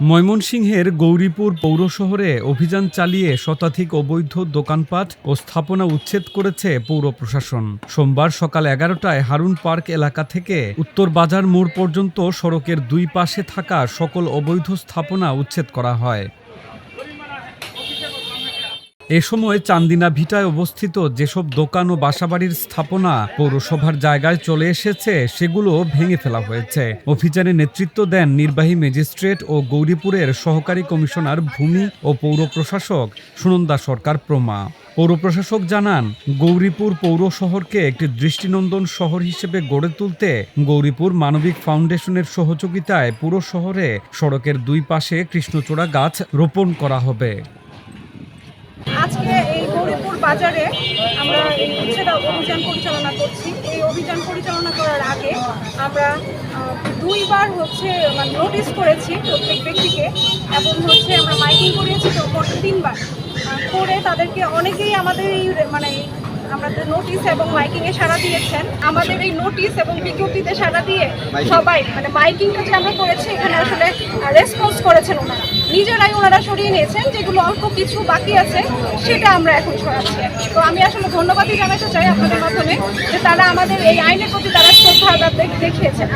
ময়মনসিংহের গৌরীপুর পৌর শহরে অভিযান চালিয়ে শতাধিক অবৈধ দোকানপাট ও স্থাপনা উচ্ছেদ করেছে পৌর প্রশাসন। সোমবার সকাল এগারোটায় হারুন পার্ক এলাকা থেকে উত্তর বাজার মোড় পর্যন্ত সড়কের দুই পাশে থাকা সকল অবৈধ স্থাপনা উচ্ছেদ করা হয়। এ সময় চান্দিনা ভিটায় অবস্থিত যেসব দোকান ও বাসাবাড়ির স্থাপনা পৌরসভার জায়গায় চলে এসেছে, সেগুলো ভেঙে ফেলা হয়েছে। অভিযানে নেতৃত্ব দেন নির্বাহী ম্যাজিস্ট্রেট ও গৌরীপুরের সহকারী কমিশনার ভূমি ও পৌর প্রশাসক সুনন্দা সরকার প্রমা। পৌর প্রশাসক জানান, গৌরীপুর পৌর শহরকে একটি দৃষ্টিনন্দন শহর হিসেবে গড়ে তুলতে গৌরীপুর মানবিক ফাউন্ডেশনের সহযোগিতায় পুরো শহরে সড়কের দুই পাশে কৃষ্ণচূড়া গাছ রোপণ করা হবে। আজকে এই গৌরীপুর বাজারে আমরা এই উচ্ছেদ অভিযান পরিচালনা করছি। এই অভিযান পরিচালনা করার আগে আমরা দুইবার হচ্ছে মানে নোটিশ করেছি প্রত্যেক ব্যক্তিকে এবং হচ্ছে আমরা মাইকিং করিয়েছি তো মোট তিনবার। করে তাদেরকে অনেকেই আমাদের এই মানে আমাদের নোটিশ এবং মাইকিং এ সাড়া দিয়েছেন আমাদের এই নোটিশ এবং বিজ্ঞপ্তিতে সাড়া দিয়ে সবাই মানে মাইকিংটা যে আমরা করেছি এখানে আসলে রেসপন্স করেছেন ওনারা। নিজেরাই ওনারা সরিয়ে নিয়েছেন, যেগুলো অল্প কিছু বাকি আছে, সেটা আমরা এখন সরাচ্ছি তো আমি আসলে ধন্যবাদই জানাতে চাই আপনাদের মাধ্যমে যে তারা আমাদের এই আইনের প্রতি তারা শ্রদ্ধা দেখিয়েছেন।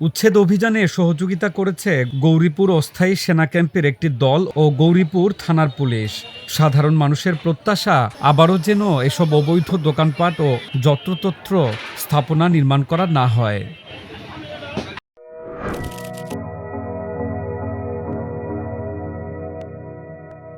উচ্ছেদ অভিযানে সহযোগিতা করেছে গৌরীপুর অস্থায়ী সেনা ক্যাম্পের একটি দল ও গৌরীপুর থানার পুলিশ। সাধারণ মানুষের প্রত্যাশা আবারও যেন এসব অবৈধ দোকানপাট ও যত্রতত্র স্থাপনা নির্মাণ করা না হয়।